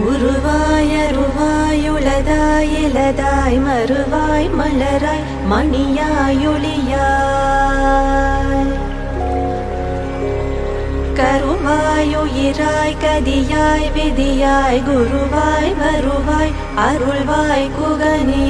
உருவாய் இலதாய் மறுவாய் மலராய் மணியாய் கருவாயுயிராய் கதியாய் விதியாய் குருவாய் வருவாய் அருள்வாய் குகனே.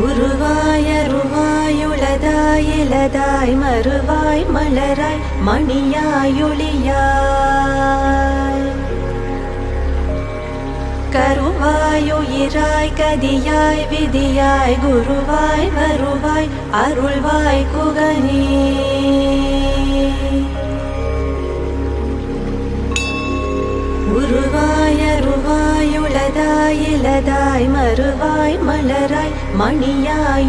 உருவாய் உளதாய் மறுவாய் மலராய் மணியாய் கருவாயுயிராய் கதியாய் விதியாய் குருவாய் வருவாய் அருள்வாய் குகனே. உருவாய் அருவாய் உளதாய் இலதாய் மறுவாய் மலராய் மணியாய்